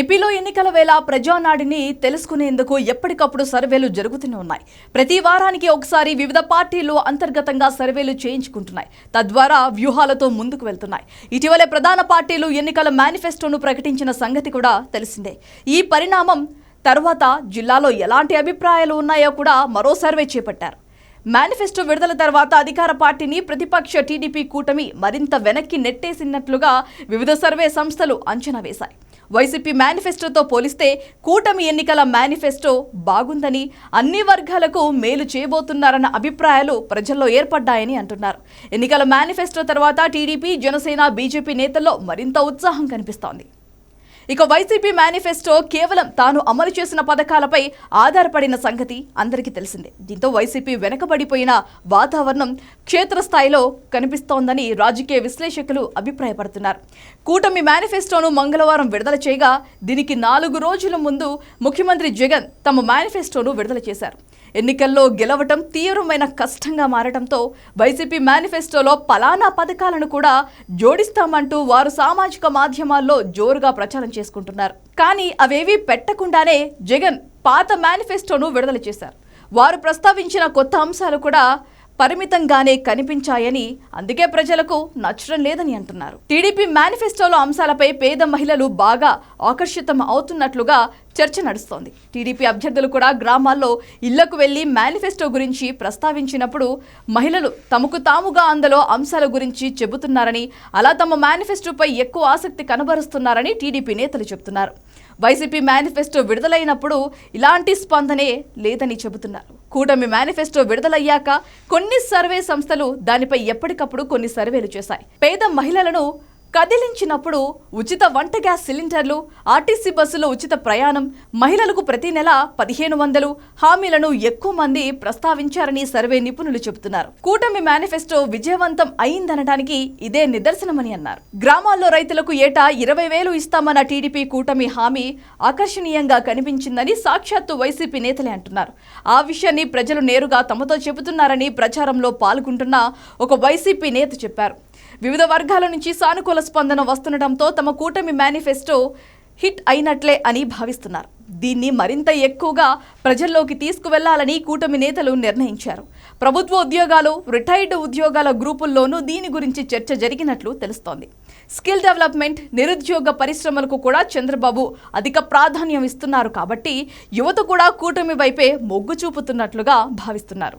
ఏపీలో ఎన్నికల వేళ ప్రజానాడిని తెలుసుకునేందుకు ఎప్పటికప్పుడు సర్వేలు జరుగుతూనే ఉన్నాయి. ప్రతి వారానికి ఒకసారి వివిధ పార్టీలు అంతర్గతంగా సర్వేలు చేయించుకుంటున్నాయి. తద్వారా వ్యూహాలతో ముందుకు వెళ్తున్నాయి. ఇటీవలే ప్రధాన పార్టీలు ఎన్నికల మేనిఫెస్టోను ప్రకటించిన సంగతి కూడా తెలిసిందే. ఈ పరిణామం తర్వాత జిల్లాలో ఎలాంటి అభిప్రాయాలు ఉన్నాయో కూడా మరో సర్వే చేపట్టారు. మేనిఫెస్టో విడుదల తర్వాత అధికార పార్టీని ప్రతిపక్ష టీడీపీ కూటమి మరింత వెనక్కి నెట్టేసినట్లుగా వివిధ సర్వే సంస్థలు అంచనా వేశాయి. వైసీపీ మేనిఫెస్టోతో పోలిస్తే కూటమి ఎన్నికల మేనిఫెస్టో బాగుందని అన్ని వర్గాలకు మేలు చేయబోతున్నారన్న అభిప్రాయాలు ప్రజల్లో ఏర్పడ్డాయని అంటున్నారు. ఎన్నికల మేనిఫెస్టో తర్వాత టీడీపీ జనసేన బీజేపీ నేతల్లో మరింత ఉత్సాహం కనిపిస్తోంది. ఇక వైసీపీ మేనిఫెస్టో కేవలం తాను అమలు చేసిన పథకాలపై ఆధారపడిన సంగతి అందరికీ తెలిసిందే. దీంతో వైసీపీ వెనకబడిపోయిన వాతావరణం క్షేత్రస్థాయిలో కనిపిస్తోందని రాజకీయ విశ్లేషకులు అభిప్రాయపడుతున్నారు. కూటమి మేనిఫెస్టోను మంగళవారం విడుదల చేయగా దీనికి నాలుగు రోజుల ముందు ముఖ్యమంత్రి జగన్ తమ మేనిఫెస్టోను విడుదల చేశారు. ఎన్నికల్లో గెలవటం తీవ్రమైన కష్టంగా మారటంతో వైసీపీ మేనిఫెస్టోలో పలానా పథకాలను కూడా జోడిస్తామంటూ వారు సామాజిక మాధ్యమాల్లో జోరుగా ప్రచారం చేశారు. చేసుకుంటున్నారు. కానీ అవేవీ పెట్టకుండానే జగన్ పాత మేనిఫెస్టోను విడుదల చేశారు. వారు ప్రస్తావించిన కొత్త అంశాలు కూడా పరిమితంగానే కనిపించాయని అందుకే ప్రజలకు నచ్చడం లేదని అంటున్నారు. టీడీపీ మేనిఫెస్టోలో అంశాలపై పేద మహిళలు బాగా ఆకర్షితం అవుతున్నట్లుగా చర్చ నడుస్తోంది. టీడీపీ అభ్యర్థులు కూడా గ్రామాల్లో ఇళ్ళకు వెళ్ళి మేనిఫెస్టో గురించి ప్రస్తావించినప్పుడు మహిళలు తమకు తాముగా అందులో అంశాల గురించి చెబుతున్నారని అలా తమ మేనిఫెస్టోపై ఎక్కువ ఆసక్తి కనబరుస్తున్నారని టీడీపీ నేతలు చెబుతున్నారు. వైసీపీ మేనిఫెస్టో విడుదలైనప్పుడు ఇలాంటి స్పందనే లేదని చెబుతున్నారు. కూటమి మేనిఫెస్టో విడుదలయ్యాక కొన్ని సర్వే సంస్థలు దానిపై ఎప్పటికప్పుడు కొన్ని సర్వేలు చేశాయి. పేద మహిళలను కదిలించినప్పుడు ఉచిత వంట గ్యాస్ సిలిండర్లు ఆర్టీసీ బస్సులో ఉచిత ప్రయాణం మహిళలకు ప్రతి నెల పదిహేను వందలు హామీలను ఎక్కువ మంది ప్రస్తావించారని సర్వే నిపుణులు చెబుతున్నారు. కూటమి మేనిఫెస్టో విజయవంతం అయిందనడానికి ఇదే నిదర్శనమని అన్నారు. గ్రామాల్లో రైతులకు ఏటా ఇరవై వేలు ఇస్తామన్న టీడీపీ కూటమి హామీ ఆకర్షణీయంగా కనిపించిందని సాక్షాత్తు వైసీపీ నేతలే అంటున్నారు. ఆ విషయాన్ని ప్రజలు నేరుగా తమతో చెబుతున్నారని ప్రచారంలో పాల్గొంటున్న ఒక వైసీపీ నేత చెప్పారు. వివిధ వర్గాల నుంచి సానుకూల స్పందన వస్తుండటంతో తమ కూటమి మేనిఫెస్టో హిట్ అయినట్లే అని భావిస్తున్నారు. దీన్ని మరింత ఎక్కువగా ప్రజల్లోకి తీసుకువెళ్ళాలని కూటమి నేతలు నిర్ణయించారు. ప్రభుత్వ ఉద్యోగాలు రిటైర్డ్ ఉద్యోగాల గ్రూపుల్లోనూ దీని గురించి చర్చ జరిగినట్లు తెలుస్తోంది. స్కిల్ డెవలప్మెంట్ నిరుద్యోగ పరిశ్రమలకు కూడా చంద్రబాబు అధిక ప్రాధాన్యం ఇస్తున్నారు కాబట్టి యువత కూడా కూటమి వైపే మొగ్గు చూపుతున్నట్లుగా భావిస్తున్నారు.